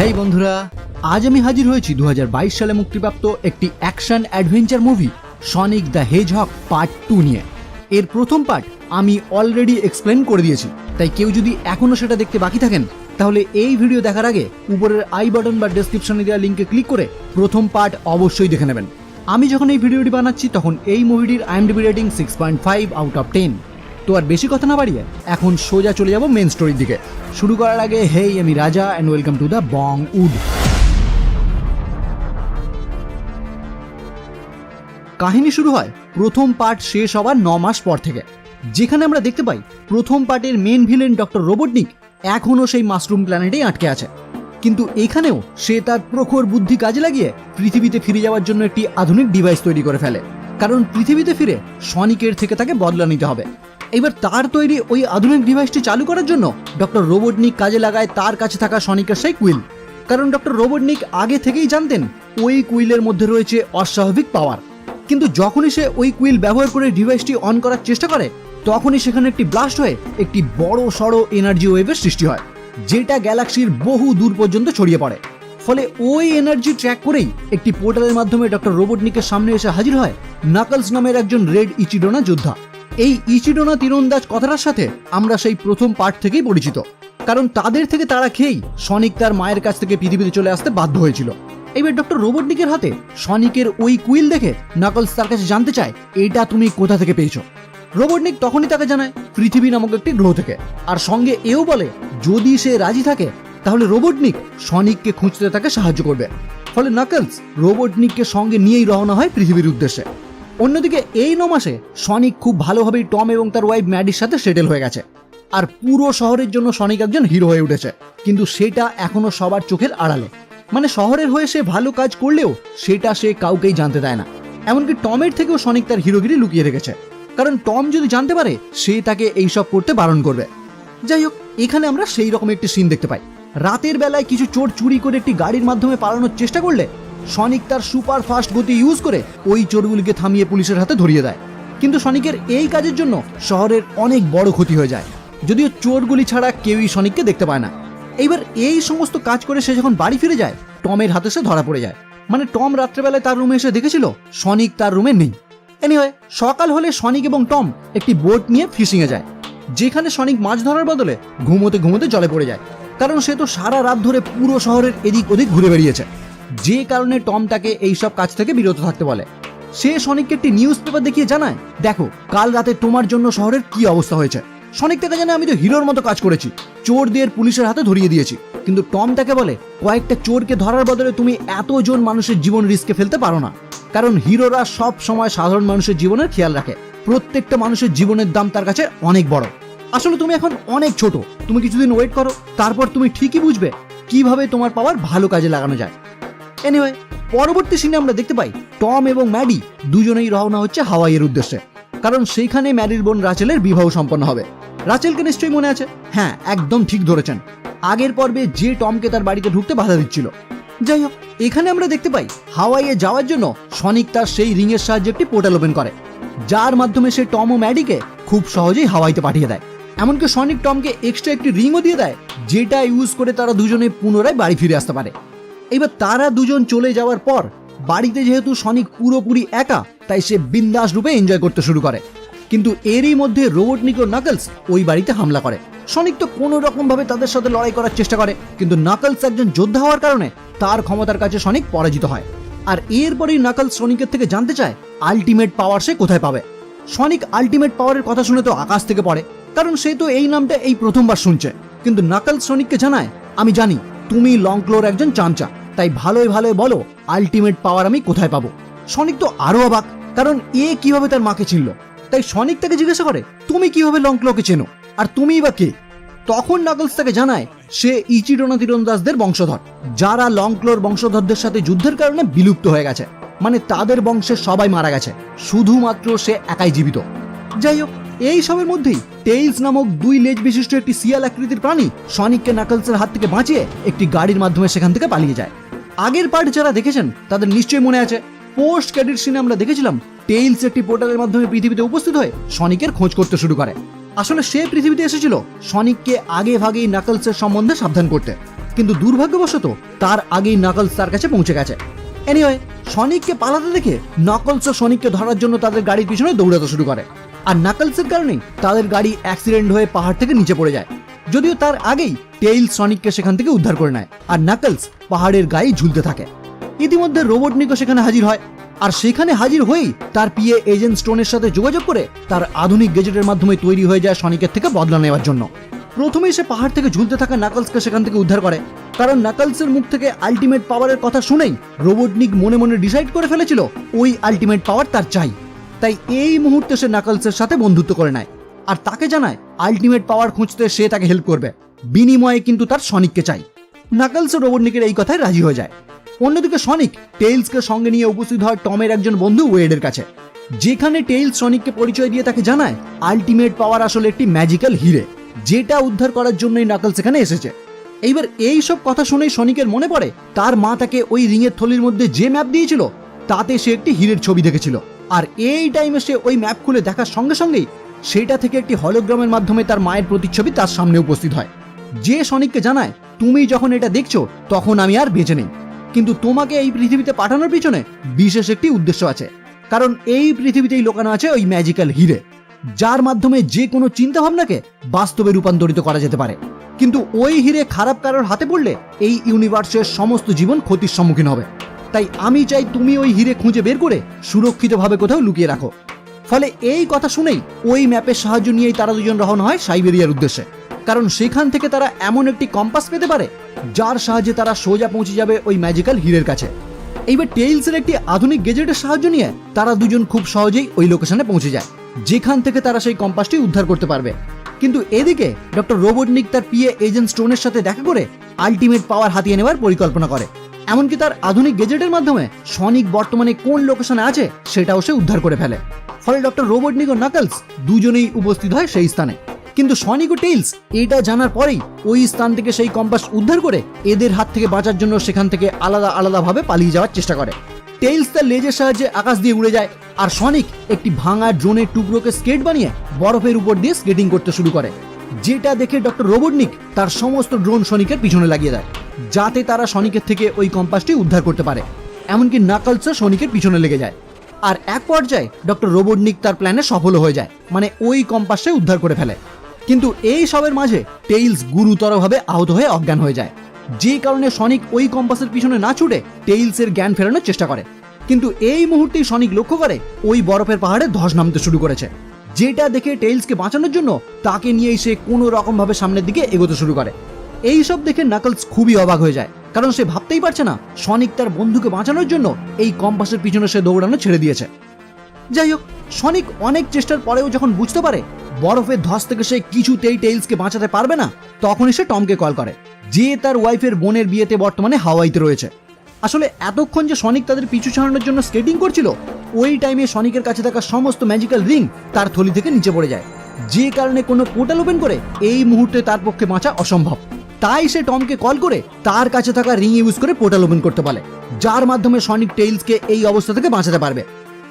হেই বন্ধুরা, আজ আমি হাজির হয়েছি দু হাজার বাইশ সালে মুক্তিপ্রাপ্ত একটি action adventure movie, Sonic the hedgehog part two নিয়ে। এর প্রথম পার্ট আমি অলরেডি এক্সপ্লেন করে দিয়েছি, তাই কেউ যদি এখনও সেটা দেখতে বাকি থাকেন, তাহলে এই ভিডিও দেখার আগে উপরের আই বাটন বা ডেসক্রিপশনে দেওয়া লিঙ্কে ক্লিক করে প্রথম পার্ট অবশ্যই দেখে নেবেন। আমি যখন এই ভিডিওটি বানাচ্ছি, তখন এই মুভিটির IMDb rating six point five out of ten তো আর বেশি কথা না বাড়িয়ে এখন সোজা চলে যাব মেন স্টোরির দিকে। শুরু করার আগে হেই আমি Raja and welcome to the Bong wood কাহিনী শুরু হয় প্রথম পার্ট শেষ হওয়ার ন মাস পর থেকে। যেখানে আমরা দেখতে পাই, প্রথম পার্টের মেন ভিলেন ডক্টর রোবটনিক এখনও সেই মাশরুম প্ল্যানেটেই আটকে আছে। কিন্তু এখানেও সে তার প্রখর বুদ্ধি কাজে লাগিয়ে পৃথিবীতে ফিরে যাওয়ার জন্য একটি আধুনিক ডিভাইস তৈরি করে ফেলে। কারণ পৃথিবীতে ফিরে সনিকের থেকে তাকে বদলা নিতে হবে। এবার তার তৈরি ওই আধুনিক ডিভাইসটি চালু করার জন্য ডক্টর রোবটনিক কাজে লাগায় তার কাছে থাকা সনিকের সেই কুইল। কারণ ডক্টর রোবটনিক আগে থেকেই জানতেন ওই কুইলের মধ্যে রয়েছে অস্বাভাবিক পাওয়ার কিন্তু যখনই সে ওই কুইল ব্যবহার করে ডিভাইসটি অন করার চেষ্টা করে, তখনই সেখানে একটি ব্লাস্ট হয়ে একটি বড় সড়ো এনার্জি ওয়েভের সৃষ্টি হয়, যেটা গ্যালাক্সির বহু দূর পর্যন্ত ছড়িয়ে পড়ে। ফলে ওই এনার্জি ট্র্যাক করেই একটি পোর্টালের মাধ্যমে ডক্টর রোবটনিকের সামনে এসে হাজির হয় নাকলস নামের একজন রেড ইচিডোনা যোদ্ধা। এই ইচিডোনা তীরন্দাজ কথাটার সাথে আমরা সেই প্রথম পার্ট থেকেই পরিচিত। কারণ তাদের থেকে তারা খেয়েই সনিক তার মায়ের কাছ থেকে পৃথিবীতে চলে আসতে বাধ্য হয়েছিল। এবার ডক্টর রোবটনিকের হাতে সনিকের ওই কুইল দেখে নাকলস তার কাছে জানতে চায়, এটা তুমি কোথা থেকে পেয়েছ? রোবটনিক তখনই তাকে জানায়, পৃথিবী নামক একটি গ্রহ থেকে। আর সঙ্গে এও বলে, যদি সে রাজি থাকে, তাহলে রোবটনিক সনিককে খুঁজতে তাকে সাহায্য করবে। ফলে নাকলস রোবটনিককে সঙ্গে নিয়েই রওনা হয় পৃথিবীর উদ্দেশ্যে। অন্যদিকে এই ন মাসে সনিক খুব ভালোভাবেই টম এবং তার ওয়াইফ ম্যাডির সাথে সেটেল হয়ে গেছে। আর পুরো শহরের জন্য সনিক একজন হিরো হয়ে উঠেছে। কিন্তু সেটা এখনও সবার চোখের আড়ালে। মানে শহরের হয়ে সে ভালো কাজ করলেও সেটা সে কাউকেই জানতে দেয় না। এমনকি টমের থেকেও সনিক তার হিরোগিরি লুকিয়ে রেখেছে। কারণ টম যদি জানতে পারে, সে তাকে এইসব করতে বারণ করবে। যাই হোক, এখানে আমরা সেই রকম একটি সিন দেখতে পাই। রাতের বেলায় কিছু চোর চুরি করে একটি গাড়ির মাধ্যমে পালানোর চেষ্টা করলে সনিক তার সুপার ফাস্ট গতি ইউজ করে ওই চোরগুলিকে থামিয়ে পুলিশের হাতে ধরিয়ে দেয়। কিন্তু সনিকের এই কাজের জন্য শহরের অনেক বড় ক্ষতি হয়ে যায়। যদিও চোরগুলি ছাড়া কেউই সনিককে দেখতে পায় না। এইবার এই সমস্ত কাজ করে সে যখন বাড়ি ফিরে যায়, টমের হাতে সে ধরা পড়ে যায়। মানে টম রাত্রেবেলায় তার রুমে এসে দেখেছিল সনিক তার রুমে নেই। এনিওয়ে সকাল হলে সনিক এবং টম একটি বোট নিয়ে ফিশিংয়ে যায়, যেখানে সনিক মাছ ধরার বদলে ঘুমোতে ঘুমোতে জলে পড়ে যায়। কারণ সে তো সারা রাত ধরে পুরো শহরের এদিক ওদিক ঘুরে বেরিয়েছে যে কারণে টম তাকে এইসব কাজ থেকে বিরত থাকতে বলে। সে সনিককে একটি নিউজ পেপার দেখিয়ে জানায়, দেখো, কাল রাতে তোমার জন্য শহরের কি অবস্থা হয়েছে? সনিক তাকে জানে আমি তো হিরোর মতো কাজ করেছি। চোর দিয়ে পুলিশের হাতে ধরিয়ে দিয়েছি। কিন্তু টম তাকে বলে, কয়েকটা চোরকে ধরার বদলে তুমি এতজন মানুষের জীবন রিস্কে ফেলতে পারো না। কারণ হিরোরা সব সময় সাধারণ মানুষের জীবনের খেয়াল রাখে। প্রত্যেকটা মানুষের জীবনের দাম তার কাছে অনেক বড়। আসলে তুমি এখন অনেক ছোট। তুমি কিছুদিন ওয়েট করো, তারপর তুমি ঠিকই বুঝবে কীভাবে তোমার পাওয়ার ভালো কাজে লাগানো যায়। এনিওয়ে পরবর্তী সিনে আমরা দেখতে পাই টম এবং ম্যাডি দুজনেই রওনা হচ্ছে হাওয়াইয়ের উদ্দেশ্যে। কারণ সেইখানে ম্যাডির বোন রাচেলের বিবাহ সম্পন্ন হবে। রাচেলকে নিশ্চয়ই মনে আছে? হ্যাঁ একদম ঠিক ধরেছেন। আগের পর্বে যে টমকে তার বাড়িতে ঢুকতে বাধা দিচ্ছিল। যাই হোক, এখানে আমরা দেখতে পাই হাওয়াইয়ে যাওয়ার জন্য সনিক তার সেই রিংয়ের সাহায্যে একটি পোর্টাল ওপেন করে। যার মাধ্যমে সে টম ও ম্যাডিকে খুব সহজেই হাওয়াইতে পাঠিয়ে দেয়। এমনকি সনিক টমকে এক্সট্রা একটি রিংও দিয়ে দেয়, যেটা ইউজ করে তারা দুজনে পুনরায় বাড়ি ফিরে আসতে পারে। এবার তারা দুজন চলে যাওয়ার পর বাড়িতে যেহেতু সনিক পুরোপুরি একা, তাই সে বিন্দাস রূপে এনজয় করতে শুরু করে। কিন্তু এরই মধ্যে রোবটনিক ও নাকলস ওই বাড়িতে হামলা করে। সনিক তো কোনো রকম ভাবে তাদের সাথে লড়াই করার চেষ্টা করে, কিন্তু নাকলস একজন যোদ্ধা হওয়ার কারণে তার ক্ষমতার কাছে সনিক পরাজিত হয়। আর এরপরেই নাকলস সনিকের থেকে জানতে চায় আলটিমেট পাওয়ার সে কোথায় পাবে। সনিক আলটিমেট পাওয়ারের কথা শুনে তো আকাশ থেকে পড়ে, কারণ সে তো এই নামটা এই প্রথমবার শুনছে। কিন্তু নাকলস সনিককে জানায়, আমি জানি তুমি লং ক্লোর একজন চামচা। তাই ভালোই ভালোই বলো আলটিমেট পাওয়ার আমি কোথায় পাবো? সনিক তো আরও অবাক, কারণ এ কীভাবে তার মাকে চিনল? তাই সনিক তাকে জিজ্ঞাসা করে, তুমি কীভাবে লংক্লোকে চেনো? আর তুমিই বা কে? তখন নাগলস তাকে জানায়, সে ইচিডোনা তীরন্দাজদের বংশধর, যারা লংক্লোর বংশধরদের সাথে যুদ্ধের কারণে বিলুপ্ত হয়ে গেছে। মানে তাদের বংশের সবাই মারা গেছে, শুধুমাত্র সে একাই জীবিত। যাই হোক এই সবের মধ্যেই টেইলস নামক দুই লেজ বিশিষ্ট একটি সিয়াল আকৃতির প্রাণী সনিককে নাকলসের হাত থেকে বাঁচিয়ে একটি গাড়ির মাধ্যমে সেখান থেকে পালিয়ে যায়। আগের পার্ট যারা দেখেছেন, তাদের নিশ্চয়ই মনে আছে, পোস্ট ক্রেডিট সিনে আমরা দেখেছিলাম টেইলস একটি পোর্টালের মাধ্যমে পৃথিবীতে উপস্থিত হয়ে সনিকের খোঁজ করতে শুরু করে। আসলে সে পৃথিবীতে এসেছিল সনিককে আগে ভাগেই নাকলসের সম্বন্ধে সাবধান করতে। কিন্তু দুর্ভাগ্যবশত তার আগেই নাকলস তার কাছে পৌঁছে গেছে। এনিওয়ে সনিককে পালাতে দেখে নকলস সনিককে ধরার জন্য তাদের গাড়ির পিছনে দৌড়াতে শুরু করে। আর নাকলসের কারণেই তাদের গাড়ি অ্যাক্সিডেন্ট হয়ে পাহাড় থেকে নিচে পড়ে যায়। যদিও তার আগেই টেইল সনিককে সেখান থেকে উদ্ধার করে নেয় আর নাকলস পাহাড়ের গায়ে ঝুলতে থাকে। ইতিমধ্যে রোবটনিকও সেখানে হাজির হয় আর সেখানে হাজির হয়েই তার পিএ এজেন্ট স্টোনের সাথে যোগাযোগ করে তার আধুনিক গেজেটের মাধ্যমে তৈরি হয়ে যায় সনিকের থেকে বদলা নেওয়ার জন্য। প্রথমেই সে পাহাড় থেকে ঝুলতে থাকা নাকলসকে সেখান থেকে উদ্ধার করে, কারণ নাকলসের মুখ থেকে আলটিমেট পাওয়ারের কথা শুনেই রোবটনিক মনে মনে ডিসাইড করে ফেলেছিল, ওই আলটিমেট পাওয়ার তার চাই। তাই এই মুহূর্তে সে নাকলসের সাথে বন্ধুত্ব করে নেয়। আর তাকে জানায় আলটিমেট পাওয়ার খুঁজতে সে তাকে হেল্প করবে। বিনিময়ে কিন্তু তার সনিককে চাই। নাকলস রোবটনিকের এই কথায় রাজি হয়ে যায়। অন্যদিকে সনিক টেইলসকে সঙ্গে নিয়ে উপস্থিত হয় টমের একজন বন্ধু ওয়েডের কাছে। যেখানে টেইলস সনিককে পরিচয় দিয়ে তাকে জানায় আলটিমেট পাওয়ার আসলে একটি ম্যাজিক্যাল হিরে যেটা উদ্ধার করার জন্যই নাকল সেখানে এসেছে। এইবার এই সব কথা শুনেই সনিকের মনে পড়ে, তার মা তাকে ওই রিংয়ের থলির মধ্যে যে ম্যাপ দিয়েছিল, তাতে সে একটি হীরের ছবি দেখেছিল। আর এই টাইমে সে ওই ম্যাপ খুলে দেখার সঙ্গে সঙ্গেই সেটা থেকে একটি হলোগ্রামের মাধ্যমে তার মায়ের প্রতিচ্ছবি তার সামনে উপস্থিত হয়। যে সনিককে জানায়, তুমি যখন এটা দেখছ, তখন আমি আর বেঁচে নেই। কিন্তু তোমাকে এই পৃথিবীতে পাঠানোর পিছনে বিশেষ একটি উদ্দেশ্য আছে। কারণ এই পৃথিবীতেই লোকানো আছে ওই ম্যাজিক্যাল হিরে যার মাধ্যমে যে কোনো চিন্তা ভাবনাকে বাস্তবে রূপান্তরিত করা যেতে পারে। কিন্তু ওই হিরে খারাপ কারোর হাতে পড়লে এই ইউনিভার্সের সমস্ত জীবন ক্ষতির সম্মুখীন হবে। তাই আমি চাই তুমি ওই হিরে খুঁজে বের করে সুরক্ষিতভাবে কোথাও লুকিয়ে রাখো। ফলে এই কথা শুনেই ওই ম্যাপের সাহায্য নিয়েই তারা দুজন রওনা হয় সাইবেরিয়ার উদ্দেশ্যে। কারণ সেখান থেকে তারা এমন একটি কম্পাস পেতে পারে, যার সাহায্যে তারা সোজা পৌঁছে যাবে ওই ম্যাজিক্যাল হিরের কাছে। এইবার টেইলসের একটি আধুনিক গেজেটের সাহায্য নিয়ে তারা দুজন খুব সহজেই ওই লোকেশনে পৌঁছে যায়, যেখান থেকে তারা সেই কম্পাসটি উদ্ধার করতে পারবে। কিন্তু এদিকে ডক্টর রোবটনিক তার পিএ এজেন্ট স্টোনের সাথে দেখা করে আলটিমেট পাওয়ার হাতিয়ে নেওয়ার পরিকল্পনা করে। এমনকি তার আধুনিক গেজেটের মাধ্যমে সনিক বর্তমানে কোন লোকেশনে আছে সেটাও সে উদ্ধার করে ফেলে। ফলে ডক্টর রোবটনিক ও নাকলস দুজনেই উপস্থিত হয় সেই স্থানে। কিন্তু সনিক ও টেইলস এটা জানার পরেই ওই স্থান থেকে সেই কম্পাস উদ্ধার করে এদের হাত থেকে বাঁচার জন্য সেখান থেকে আলাদা আলাদাভাবে পালিয়ে যাওয়ার চেষ্টা করে। টেইলস তার লেজের সাহায্যে আকাশ দিয়ে উড়ে যায় আর সনিক একটি ভাঙা ড্রোনের টুকরোকে স্কেট বানিয়ে বরফের উপর দিয়ে স্কেটিং করতে শুরু করে। যেটা দেখে ডক্টর রোবটনিক তার সমস্ত ড্রোন সনিকের পিছনে লাগিয়ে দেয়, যাতে তারা সনিকের থেকে ওই কম্পাসটি উদ্ধার করতে পারে। এমনকি নাকলসও সনিকের পিছনে লেগে যায়। আর এক পর্যায়ে ডক্টর রোবটনিক তার প্ল্যানে সফল হয়ে যায় মানে ওই কম্পাসে উদ্ধার করে ফেলে। কিন্তু এই সবের মাঝে টেইলস গুরুতরভাবে আহত হয়ে অজ্ঞান হয়ে যায়। যে কারণে সনিক ওই কম্পাসের পিছনে না ছুটে টেইলসের জ্ঞান ফেরানোর চেষ্টা করে। কিন্তু এই মুহূর্তেই সনিক লক্ষ্য করে ওই বরফের পাহাড়ে ধস নামতে শুরু করেছে। যেটা দেখে টেইলসকে বাঁচানোর জন্য তাকে নিয়েই সে কোনো রকমভাবে সামনের দিকে এগোতে শুরু করে। এই সব দেখে নাকলস খুবই অবাক হয়ে যায়, কারণ সে ভাবতেই পারছে না সনিক তার বন্ধুকে বাঁচানোর জন্য এই কম্পাসের পিছনে সে দৌড়ানো ছেড়ে দিয়েছে। যাই হোক সনিক অনেক চেষ্টার পরেও যখন বুঝতে পারে বরফের ধস থেকে সে কিছুতেই টেইলসকে বাঁচাতে পারবে না, তখনই সে টমকে কল করে, যে তার ওয়াইফের বোনের বিয়েতে বর্তমানে হাওয়াইতে রয়েছে। আসলে এতক্ষণ যে সনিক তাদের পিছু ছাড়ানোর জন্য স্কেটিং করছিল, ওই টাইমে সনিকের কাছে থাকা সমস্ত ম্যাজিক্যাল রিং তার থলি থেকে নিচে পড়ে যায়। যে কারণে কোনো পোর্টাল ওপেন করে এই মুহূর্তে তার পক্ষে বাঁচা অসম্ভব। তাই সে টমকে কল করে তার কাছে থাকা রিং ইউজ করে পোর্টাল ওপেন করতে পারে যার মাধ্যমে সনিক টেইলসকে এই অবস্থা থেকে বাঁচাতে পারবে।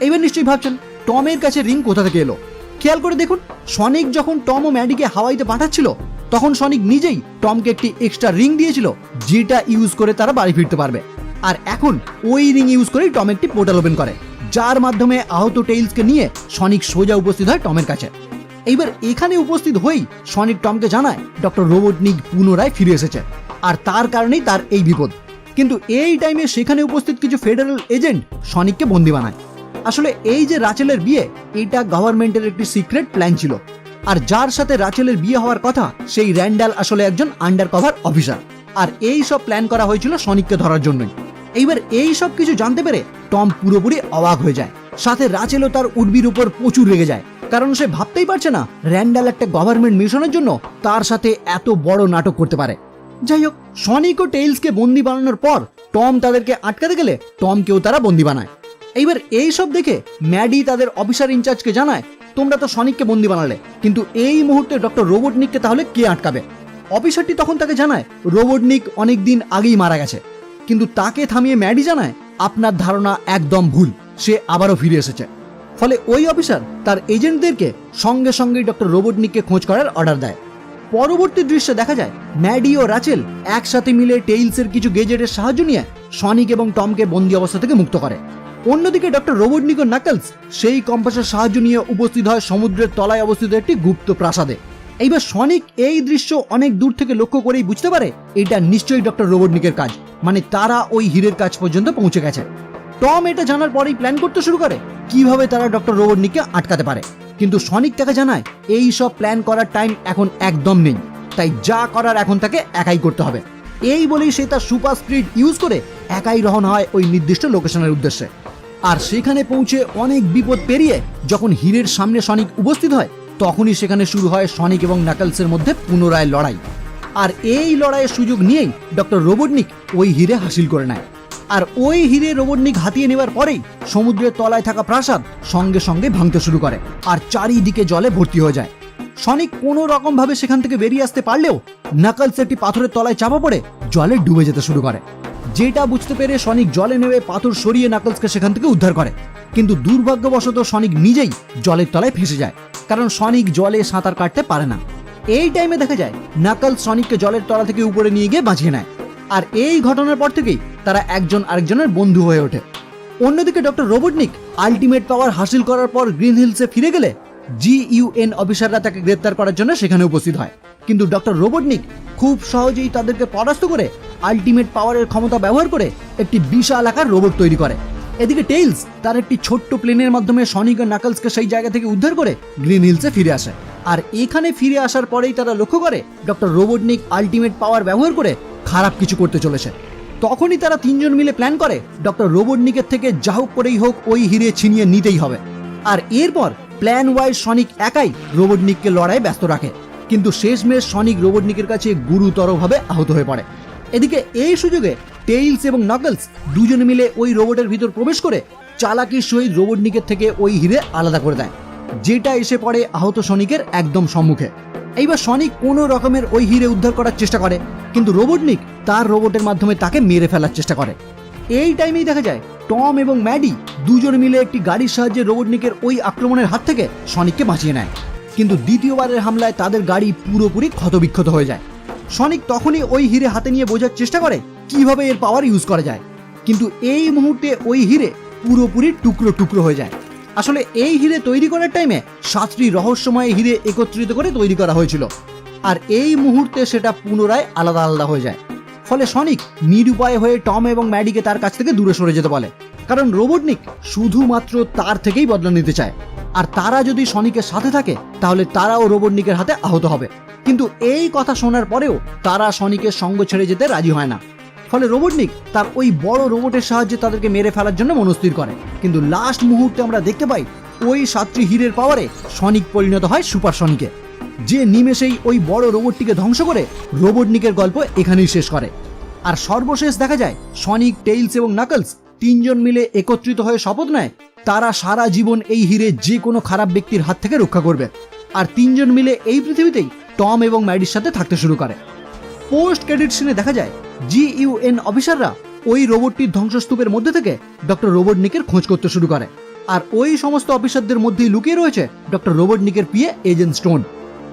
এবার নিশ্চয়ই ভাবছেন, টমের কাছে রিং কোথা থেকে এলো? খেয়াল করে দেখুন, সনিক যখন টম ও ম্যাডিকে হাওয়াইতে পাঠাচ্ছিল, তখন সনিক নিজেই টমকে একটি এক্সট্রা রিং দিয়েছিল, যেটা ইউজ করে তারা বাড়ি ফিরতে পারবে। আর এখন ওই রিং ইউজ করেই টম একটি পোর্টাল ওপেন করে, যার মাধ্যমে আহত টেইলসকে নিয়ে সনিক সোজা উপস্থিত হয় টমের কাছে। এইবার এখানে উপস্থিত হয়েই সনিক টমকে জানায় ডক্টর রোবটনিক পুনরায় ফিরে এসেছে, আর তার কারণেই তার এই বিপদ। কিন্তু এই টাইমে সেখানে উপস্থিত কিছু ফেডারেল এজেন্ট সনিককে বন্দি বানায়। আসলে এই যে রাচেলের বিয়ে, এটা গভর্নমেন্টের একটি সিক্রেট প্ল্যান ছিল। আর যার সাথে রাচেলের বিয়ে হওয়ার কথা, সেই র্যান্ডাল আসলে একজন আন্ডার কভার অফিসার আর এই সব প্ল্যান করা হয়েছিল সনিককে ধরার জন্যই। এইবার এই সব কিছু জানতে পেরে টম পুরোপুরি অবাক হয়ে যায়। সাথে রাচেলও তার উর্বির উপর প্রচুর রেগে যায়। কারণ সে ভাবতেই পারছে না, র্যান্ডাল একটা গভর্নমেন্ট মিশনের জন্য তার সাথে এত বড় নাটক করতে পারে। যাই হোক, সনিক ও টেইলসকে বন্দি বানানোর পর টম তাদেরকে আটকাতে গেলে টমকেও তারা বন্দি বানায়। এইবার এই সব দেখে ম্যাডি তাদের অফিসার ইনচার্জকে জানায়, তোমরা তো সনিককে বন্দি বানালে, কিন্তু এই মুহূর্তে ডক্টর রোবটনিককে তাহলে কে আটকাবে? অফিসারটি তখন তাকে জানায়, রোবটনিক অনেক দিন আগেই মারা গেছে। কিন্তু তাকে থামিয়ে ম্যাডি জানায়, আপনার ধারণা একদম ভুল। সে আবারও ফিরে এসেছে। ফলে ওই অফিসার তার এজেন্টদেরকে সঙ্গে সঙ্গেই ডক্টর রোবটনিককে খোঁজ করার অর্ডার দেয়। পরবর্তী দৃশ্যে দেখা যায়, ম্যাডি ও রাচেল একসাথে মিলে টেইলসের কিছু গেজেটের সাহায্য নিয়ে সনিক এবং টমকে বন্দি অবস্থা থেকে মুক্ত করে। অন্যদিকে ডক্টর রোবটনিক ও নাকলস সেই কম্পাসের সাহায্য নিয়ে উপস্থিত হয় সমুদ্রের তলায় অবস্থিত একটি গুপ্ত প্রাসাদে। এইবার সনিক এই দৃশ্য অনেক দূর থেকে লক্ষ্য করেই বুঝতে পারে, এটা নিশ্চয়ই ডক্টর রোবটনিকের কাজ। মানে তারা ওই হীরের কাজ পর্যন্ত পৌঁছে গেছে। টম এটা জানার পরেই প্ল্যান করতে শুরু করে, কীভাবে তারা ডক্টর রোবটনিককে আটকাতে পারে। কিন্তু সনিক তাকে জানায়, এই সব প্ল্যান করার টাইম এখন একদম নেই। তাই যা করার এখন তাকে একাই করতে হবে। এই বলেই সে তার সুপার স্পিড ইউজ করে একাই রওনা হয় ওই নির্দিষ্ট লোকেশনের উদ্দেশ্যে। আর সেখানে পৌঁছে অনেক বিপদ পেরিয়ে যখন হীরের সামনে সনিক উপস্থিত হয় তখনই সেখানে শুরু হয় সনিক এবং নাকলসের মধ্যে পুনরায় লড়াই। আর এই লড়াইয়ের সুযোগ নিয়েই ডক্টর রোবটনিক ওই হিরে হাসিল করে নেয়। আর ওই হিরে রোবটনিক হাতিয়ে নেবার পরেই সমুদ্রের তলায় থাকা প্রাসাদ সঙ্গে সঙ্গে ভাঙতে শুরু করে আর চারিদিকে জলে ভর্তি হয়ে যায়। সনিক কোনো রকম ভাবে সেখান থেকে বেরিয়ে আসতে পারলেও নাকলস একটি পাথরের তলায় চাপা পড়ে জলে ডুবে যেতে শুরু করে। যেটা বুঝতে পেরে সনিক জলে নেমে পাথর সরিয়ে নাকলসকে সেখান থেকে উদ্ধার করে। কিন্তু দুর্ভাগ্যবশত সনিক নিজেই জলের তলায় ফেসে যায়, কারণ সনিক জলে সাঁতার কাটতে পারে না। এই টাইমে দেখা যায়, নাকল সনিককে জলের তলা থেকে উপরে নিয়ে গিয়ে বাঁচিয়ে নেয়। আর এই ঘটনার পর থেকেই তারা একজন আরেকজনের বন্ধু হয়ে ওঠে। অন্যদিকে ডক্টর রোবটনিক আলটিমেট পাওয়ার হাসিল করার পর গ্রিন হিলসে ফিরে গেলে জিইউএন অফিসাররা তাকে গ্রেপ্তার করার জন্য সেখানে উপস্থিত হয়। কিন্তু ডক্টর রোবটনিক খুব সহজেই তাদেরকে পরাস্ত করে আলটিমেট পাওয়ারের ক্ষমতা ব্যবহার করে একটি বিশাল আকার রোবট তৈরি করে। এদিকে টেইলস তার একটি ছোট্ট প্লেনের মাধ্যমে সনিক ও নাকলসকে সেই জায়গা থেকে উদ্ধার করে গ্রিন হিলসে ফিরে আসে। আর এখানে ফিরে আসার পরেই তারা লক্ষ্য করে ডক্টর রোবটনিক আলটিমেট পাওয়ার ব্যবহার করে খারাপ কিছু করতে চলেছে। তখনই তারা তিনজন মিলে প্ল্যান করে ডক্টর রোবটনিকের থেকে যা হোক করেই হোক ওই হিরে ছিনিয়ে নিতেই হবে। আর এরপর প্ল্যান ওয়াইজ সনিক একাই রোবটনিককে লড়াই ব্যস্ত রাখে। কিন্তু শেষমেশ সনিক রোবটনিকের কাছে গুরুতরভাবে আহত হয়ে পড়ে। এদিকে এই সুযোগে টেইলস এবং নাকলস দুজনে মিলে ওই রোবটের ভিতর প্রবেশ করে চালাকির সহিত রোবটনিকের থেকে ওই হিরে আলাদা করে দেয়। যেটা এসে পড়ে আহত সনিকের একদম সম্মুখে। এইবার সনিক কোনো রকমের ওই হিরে উদ্ধার করার চেষ্টা করে, কিন্তু রোবটনিক তার রোবটের মাধ্যমে তাকে মেরে ফেলার চেষ্টা করে। এই টাইমেই দেখা যায় টম এবং ম্যাডি দুজন মিলে একটি গাড়ির সাহায্যে রোবটনিকের ওই আক্রমণের হাত থেকে সনিককে বাঁচিয়ে নেয়। কিন্তু দ্বিতীয়বারের হামলায় তাদের গাড়ি পুরোপুরি ক্ষতবিক্ষত হয়ে যায়। সনিক তখনই ওই হিরে হাতে নিয়ে বোঝার চেষ্টা করে কীভাবে এর পাওয়ার ইউজ করা যায়। কিন্তু এই মুহূর্তে ওই হিরে পুরোপুরি টুকরো টুকরো হয়ে যায়। আসলে এই হিরে তৈরি করার টাইমে সাতটি রহস্যময় হিরে একত্রিত করে তৈরি করা হয়েছিল। আর এই মুহূর্তে সেটা পুনরায় আলাদা আলাদা হয়ে যায়। ফলে সনিক নিরুপায় হয়ে টম এবং ম্যাডিকে তার কাছ থেকে দূরে সরে যেতে বলে। কারণ রোবটনিক শুধুমাত্র তার থেকেই বদলা নিতে চায়। আর তারা যদি সনিকের সাথে থাকে, তাহলে তারাও রোবটনিকের হাতে আহত হবে। কিন্তু এই কথা শোনার পরেও তারা সনিকের সঙ্গ ছেড়ে যেতে রাজি হয় না। ফলে রোবটনিক তার ওই বড় রোবটের সাহায্যে তাদেরকে মেরে ফেলার জন্য মনস্থির করে। কিন্তু লাস্ট মুহূর্তে আমরা দেখতে পাই ওই সাতটি হীরের পাওয়ারে সনিক পরিণত হয় সুপার সনিকে। যে নিমেষেই ওই বড় রোবটটিকে ধ্বংস করে রোবটনিকের গল্প এখানেই শেষ করে। আর সর্বশেষ দেখা যায় সনিক টেইলস এবং নাকলস তিনজন মিলে একত্রিত হয়ে শপথ নেয়, তারা সারা জীবন এই হিরে যে কোনো খারাপ ব্যক্তির হাত থেকে রক্ষা করবে। আর তিনজন মিলে এই পৃথিবীতেই টম এবং ম্যাডির সাথে থাকতে শুরু করে। পোস্ট ক্রেডিট সিনে দেখা যায় জিইউএন অফিসাররা ওই রোবটটির ধ্বংসস্তূপের মধ্যে থেকে ডক্টর রোবটনিকের খোঁজ করতে শুরু করে। আর ওই সমস্ত অফিসারদের মধ্যেই লুকিয়ে রয়েছে ডক্টর রোবটনিকের পিয়ে এজেন্ট স্টোন।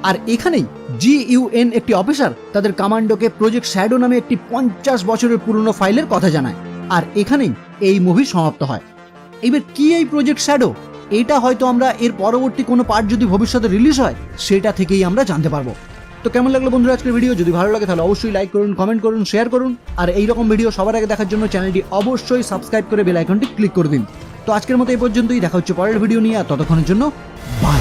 আর এখানেই জিইউএন একটি অফিসার তাদের কমান্ডোকে প্রজেক্ট শ্যাডো নামে একটি পঞ্চাশ বছরের পুরনো ফাইলের কথা জানায়। আর এখানেই এই মুভি সমাপ্ত হয়। এবার কি এই প্রজেক্ট শ্যাডো? এটা হয়তো আমরা এর পরবর্তী কোনো পার্ট যদি ভবিষ্যতে রিলিজ হয়, সেটা থেকেই আমরা জানতে পারব। তো কেমন লাগল বন্ধুরা আজকের ভিডিও যদি ভালো লাগে তাহলে অবশ্যই লাইক করুন কমেন্ট করুন শেয়ার করুন। আর এই রকম ভিডিও সবার আগে দেখার জন্য চ্যানেলটি অবশ্যই সাবস্ক্রাইব করে বেল আইকনটি ক্লিক করে দিন। তো আজকের মতো এই পর্যন্তই, দেখা হচ্ছে পরের ভিডিও নিয়ে, আর ততক্ষণের জন্য বাই